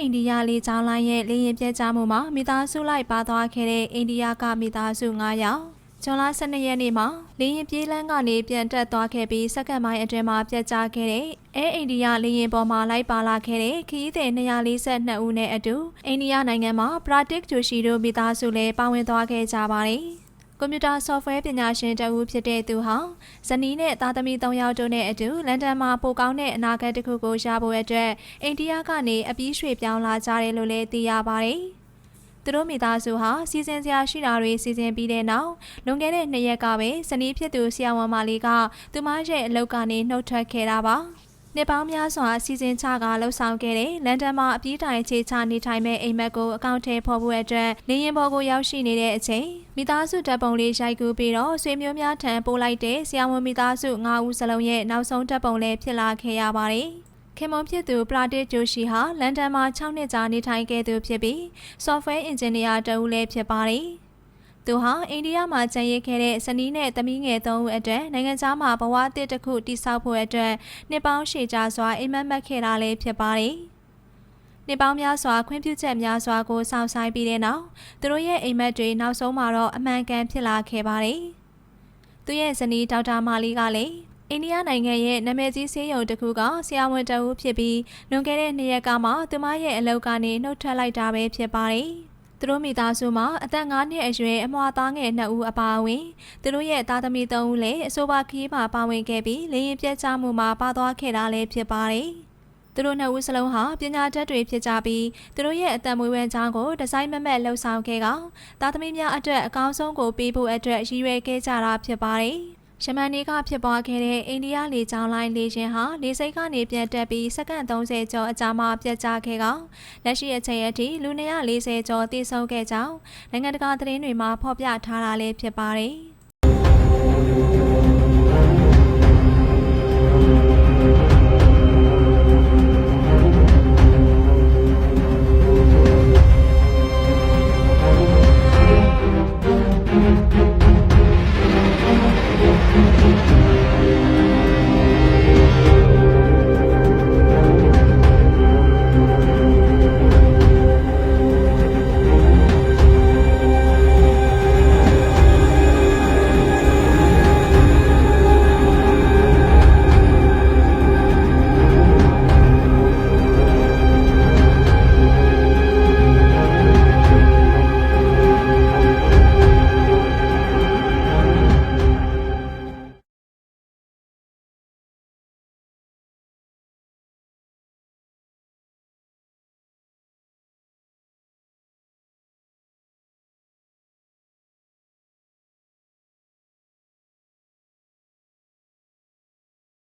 အိန္ဒိယလေကြောင်းလိုင်းရဲ့လေရင်ပြဲကြမှုမှာမိသားစုလိုက်ပါသွားခဲ့တဲ့အိန္ဒိယကမိသားစု9ယောက်ဇွန်လ12ရက်နေ့မှာလေရင်ပြေးလန်းကနေပြန်တက်သွားခဲ့ပြီးစက္ကန့်ပိုင်းအတွင်းမှာပြတ်ကျခဲ့တဲ့အဲအိန္ဒိယလေရင်ပေါ်မှာလိုက်ပါလာခဲ့တဲ့ခရီးသည်242ဦးနဲ့အတူအိန္ဒိယနိုင်ငံမှာပရာတစ်ဂျိုရှိတို့မိသားစုလည်းပါဝင်သွားခဲ့ကြပါတယ်။ ကွန်ပျူတာဆော့ဖ်ဝဲပညာရှင်တဦးဖြစ်တဲ့သူဟာဇနီးနဲ့သားသမီး၃ယောက်တို့နဲ့အတူလန်ဒန်မှာပိုကောင်းတဲ့အနာဂတ်တစ်ခုကိုရဖို့အတွက်အိန္ဒိယကနေအပြီးရွှေ့ပြောင်းလာကြတယ်လို့လည်းသိရပါတယ်။သူတို့မိသားစုဟာစီစဉ်စရာရှိတာတွေစီစဉ်ပြီးတဲ့နောက်လွန်ခဲ့တဲ့နှစ်ရက်ကပဲဇနီးဖြစ်သူဆရာဝန်မလေးကသူမရဲ့အလုပ်ကနေနှုတ်ထွက်ခဲ့တာပါ။ နှစ်ပေါင်းများစွာအစီအစဉ်ချကလှုပ်ဆောင်ခဲ့တဲ့လန်ဒန်မှာအပြေးတိုင်ခြေချနေထိုင်မဲ့အိမ်မက်ကိုအကောင့်ထဲဖော်ဖို့အတွက်လေရင်ပေါ်ကိုရောက်ရှိနေတဲ့အချိန်မိသားစုတပ်ပုံလေးရိုက်ကူးပြီးတော့ဆွေမျိုးများထံပို့လိုက်တဲ့ဆရာဝန်မိသားစု9ဦးစလုံးရဲ့နောက်ဆုံးတပ်ပုံလေးဖြစ်လာခဲ့ရပါတယ်။ခင်မွန်ဖြစ်သူပရာတစ်ဂျိုရှိဟာလန်ဒန်မှာ6နှစ်ကြာနေထိုင်ခဲ့သူဖြစ်ပြီး software engineer တဦးလည်းဖြစ်ပါတယ်။ သူဟာအိန္ဒိယမှာကျန်ရစ်ခဲ့တဲ့ဇနီးနဲ့သမီးငယ်သုံးဦးအတွက်နိုင်ငံခြားမှာဘဝအသစ်တစ်ခုတည်ဆောက်ဖို့အတွက်နှစ်ပေါင်းရှည်ကြာစွာအိမ်မက်မက်ခဲ့တာလည်းဖြစ်ပါတယ်။နှစ်ပေါင်းများစွာခွင့်ပြုချက်များစွာကိုစောင့်ဆိုင်ပြီးတဲ့နောက်သူတို့ရဲ့အိမ်မက်တွေနောက်ဆုံးမှာတော့အမှန်ကန်ဖြစ်လာခဲ့ပါတယ်။သူရဲ့ဇနီးဒေါက်တာမာလီကလည်းအိန္ဒိယနိုင်ငံရဲ့နာမည်ကြီးဆေးရုံတစ်ခုကဆရာဝန်တအူးဖြစ်ပြီးလွန်ခဲ့တဲ့နှစ်ရက်ကမှသူမရဲ့အလုပ်ကနေနှုတ်ထွက်လိုက်တာပဲဖြစ်ပါတယ်။ သူတို့မိသားစုမှာအသက်9နှစ်အရွယ်အမွာသားငယ်2ဦးအပါအဝင်သူတို့ရဲ့သားသမီး3ဦးလည်းအဆိုပါခီးမှာပါဝင်ခဲ့ပြီးလေရင်ပြတ်ကျမှုမှာပါသွားခဲ့တာလည်းဖြစ်ပါတယ်။သူတို့နှစ်ဦးစလုံးဟာပညာတတ်တွေဖြစ်ကြပြီးသူတို့ရဲ့အသက်မွေးဝမ်းကြောင်းကိုဒီဇိုင်းမမက်လှုပ်ဆောင်ခဲ့ကသားသမီးများအတွက်အကောင်းဆုံးကိုပေးဖို့အတွက်ရည်ရွယ်ခဲ့ကြတာဖြစ်ပါတယ်။ ယမန်နေ့ကဖြစ်ပွားခဲ့တဲ့အိန္ဒိယလေကြောင်းလိုင်းလေယာဉ်ဟာလေဆိပ်ကနေပြန်တက်ပြီးစက္ကန့်30ကျော်အကြာမှပြတ်ကျခဲ့ကလက်ရှိအချိန်အထိလူ240ကျော်တိစုံခဲ့ကြောင်းနိုင်ငံတကာသတင်းတွေမှာဖော်ပြထားတာလည်းဖြစ်ပါတယ်။